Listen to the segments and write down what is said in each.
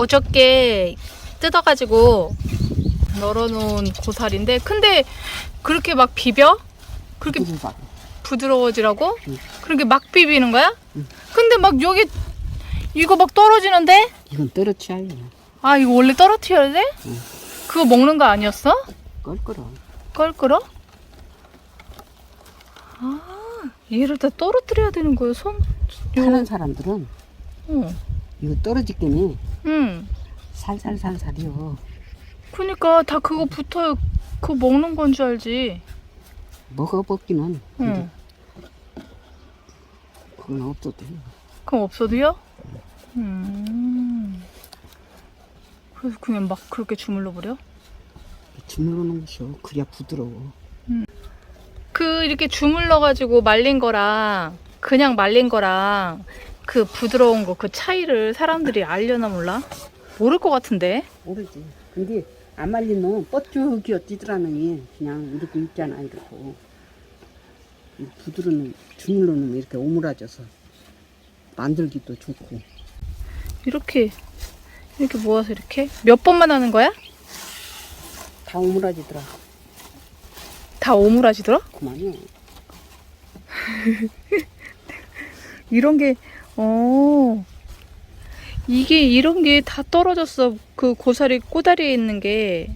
어저께 뜯어가지고 널어놓은 고사리인데 근데 그렇게 막 비벼? 그렇게. 부드러워지라고? 응. 그렇게 막 비비는 거야? 응. 근데 막 여기 이거 막 떨어지는데? 이건 떨어치아요. 아 이거 원래 떨어뜨려야 돼? 응. 그거 먹는 거 아니었어? 껄끄러. 껄끄러? 아 얘를 다 떨어뜨려야 되는 거예요 손? 하는 사람들은 응. 이거 떨어지겠니 응. 살살살살이요. 그니까 다 그거 붙어요 그거 먹는 건 줄 알지 먹어먹기는 근데 응. 그건 없어도 돼. 그럼 없어도요? 음. 그래서 그냥 막 그렇게 주물러 버려? 주물러 놓은 것이요. 그래야 부드러워. 그 이렇게 주물러 가지고 말린 거랑 그냥 말린 거랑 그 부드러운 거 그 차이를 사람들이 알려나 몰라? 모를 것 같은데. 모르지. 근데 안 말린 놈 뻗죽이어 뛰더라는 그냥 이렇게 있잖아 이렇게. 이 부드러운 놈, 주물러 놓으면 이렇게 오므라져서 만들기도 좋고. 이렇게 이렇게 모아서 이렇게 몇 번만 하는 거야? 다 오므라지더라. 다 오므라지더라? 그만요. 이런 게, 어, 이게 이런 게 다 떨어졌어. 그 고사리 꼬다리에 있는 게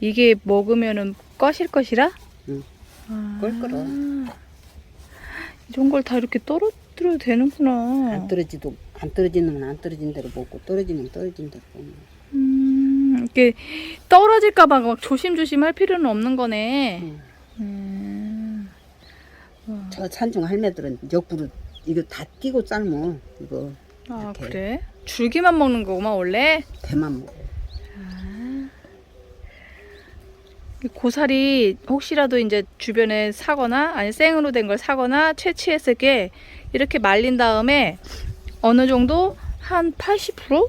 이게 먹으면은 꺼실 것이라? 응. 아, 껄끄러. 이런 걸 다 이렇게 떨어뜨려도 되는구나. 안 떨어지도 안 떨어지는 건안 떨어진 대로 먹고 떨어지면 떨어진 대로 먹는. 음, 이게 떨어질까봐 막 조심조심 할 필요는 없는 거네. 응. 음, 저 산중 할매들은 옆으로 이거 다 끼고 삶어 이거 아, 이렇게. 그래? 줄기만 먹는 거구만, 원래? 배만 먹어. 이 고사리 혹시라도 이제 주변에 사거나 아니 생으로 된 걸 사거나 채취했을 게 이렇게 말린 다음에 어느 정도 한 80%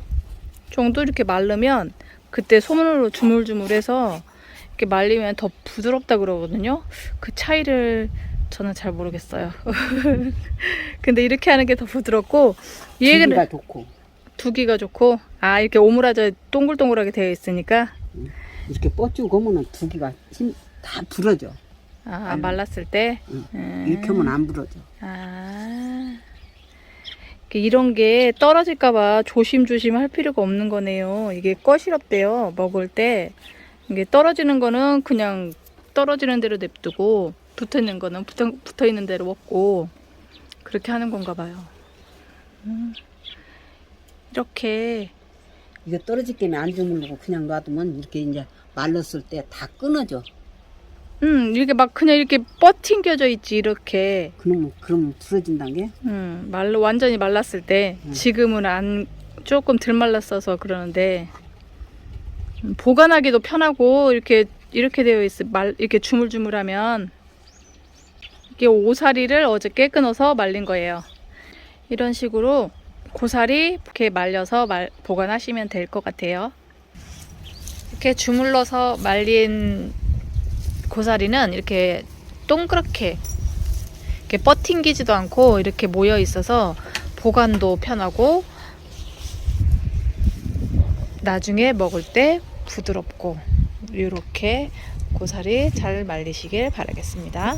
정도 이렇게 말르면 그때 손으로 주물주물해서 이렇게 말리면 더 부드럽다 그러거든요. 그 차이를 저는 잘 모르겠어요. 근데 이렇게 하는 게 더 부드럽고 얘는 기가 좋고 두기가 좋고 아 이렇게 오므라져 동글동글하게 되어 있으니까 이렇게 뻗주고 오면은 두 개가 힘다 부러져. 아 아니, 말랐을 때 응. 음. 이렇게 하면 안 부러져. 아 이렇게 이런 게 떨어질까봐 조심조심 할 필요가 없는 거네요. 이게 꺼시럽대요 먹을 때 이게 떨어지는 거는 그냥 떨어지는 대로 냅두고 붙어 있는 거는 붙어, 붙어 있는 대로 먹고 그렇게 하는 건가 봐요. 음. 이렇게 이거 떨어질 게안 주물르고 그냥 놔두면 이렇게 이제 말랐을 때 다 끊어져. 음 이렇게 막 그냥 이렇게 뻗팅겨져 있지 이렇게 그러면 그럼 부러진다는 게 음 말로 완전히 말랐을 때 음. 지금은 안 조금 덜 말랐어서 그러는데 음, 보관하기도 편하고 이렇게 이렇게 되어 있어 말 이렇게 주물주물하면 이게 오사리를 어저께 끊어서 말린 거예요. 이런 식으로 고사리 이렇게 말려서 말, 보관하시면 될 것 같아요. 이렇게 주물러서 말린 고사리는 이렇게 동그랗게 이렇게 뻗팅기지도 않고 이렇게 모여 있어서 보관도 편하고 나중에 먹을 때 부드럽고 이렇게 고사리 잘 말리시길 바라겠습니다.